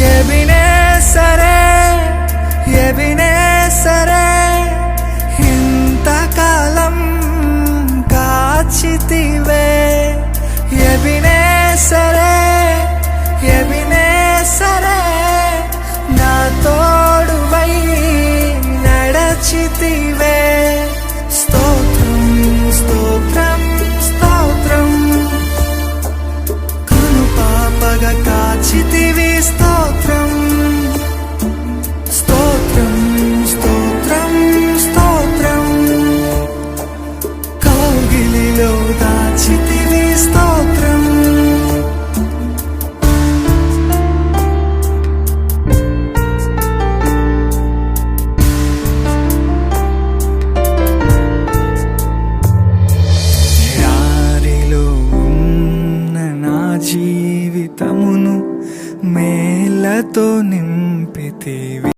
የቢነሰረ గుడిలో దాచితివి స్తోత్రం. జీవితమును మేలతో నింపితివి